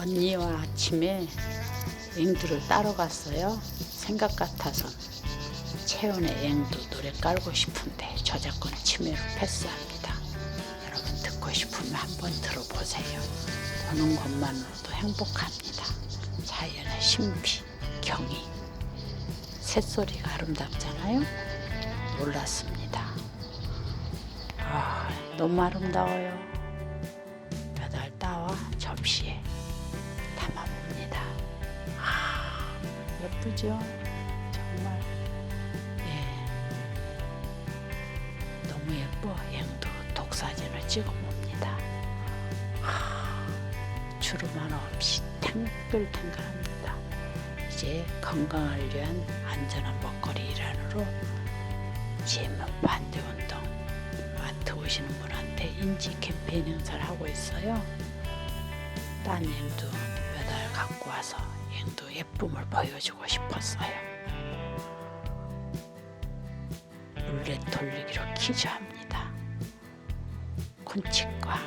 언니와 아침에 앵두를 따러 갔어요. 생각 같아서 채연의 앵두 노래 깔고 싶은데 저작권 침해로 패스합니다. 여러분 듣고 싶으면 한번 들어보세요. 보는 것만으로도 행복합니다. 자연의 신비, 경이, 새소리가 아름답잖아요. 몰랐습니다. 아, 너무 아름다워요. 몇알 따와 접시에 예쁘죠? 정말. 예. 너무 예뻐. 앵두 독사진을 찍어봅니다. 아, 주름 하나 없이 탱글탱글합니다. 이제 건강을 위한 안전한 먹거리 일환으로 GM 반대 운동 마트 오시는 분한테 인지 캠페인 행사를 하고 있어요. 알 갖고 와서 앵두 예쁨을 보여주고 싶었어요. 룰렛 돌리기로 퀴즈 합니다. 콘칩과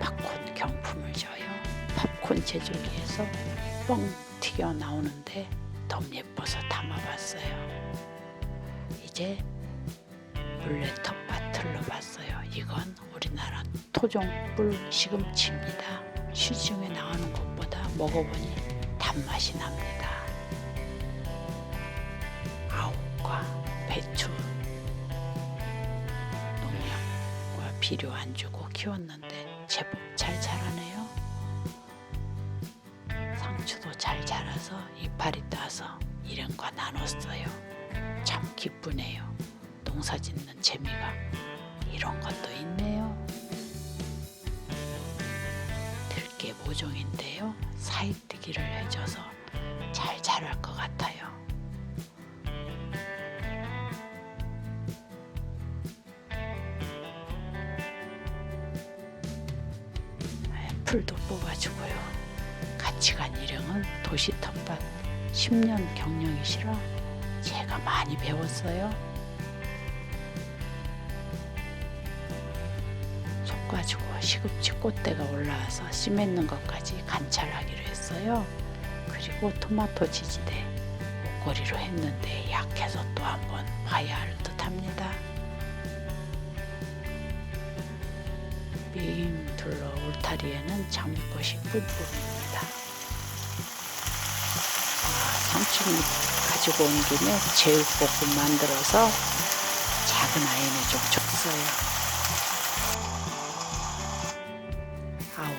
팝콘 경품을 줘요. 팝콘 제조기에서 뻥 튀겨 나오는데 너무 예뻐서 담아봤어요. 이제 룰렛 텃밭을 넣어봤어요. 이건 우리나라 토종뿔 시금치입니다. 시중에 나오는 것보다 먹어보니 단맛이 납니다. 아욱과 배추 농약과 비료 안 주고 키웠는데 제법 잘 자라네요. 상추도 잘 자라서 이파리 따서 일행과 나눴어요. 참 기쁘네요. 농사 짓는 재미가 이런 것도 있네요. 모종인데요. 사이뜨기를 해줘서 잘 자랄 것 같아요. 네, 풀도 뽑아주고요. 같이 간 일행은 도시 텃밭 10년 경력이시라 제가 많이 배웠어요. 솎아주고 시금치 꽃대가 올라와서 씨 맺는 것까지 관찰하기로 했어요. 그리고 토마토 지지대 목걸이로 했는데 약해서 또 한번 봐야 할 듯합니다. 빙 둘러 울타리에는 장미꽃이 뿜뿜입니다. 아, 삼촌이 가지고 온 김에 제육볶음 만들어서 작은 아이는 좀 줬어요. 아우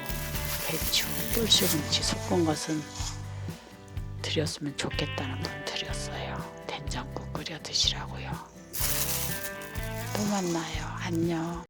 배추 꿀시금치 섞은 것은 드렸으면 좋겠다는 돈 드렸어요. 된장국 끓여 드시라고요. 또 만나요. 안녕.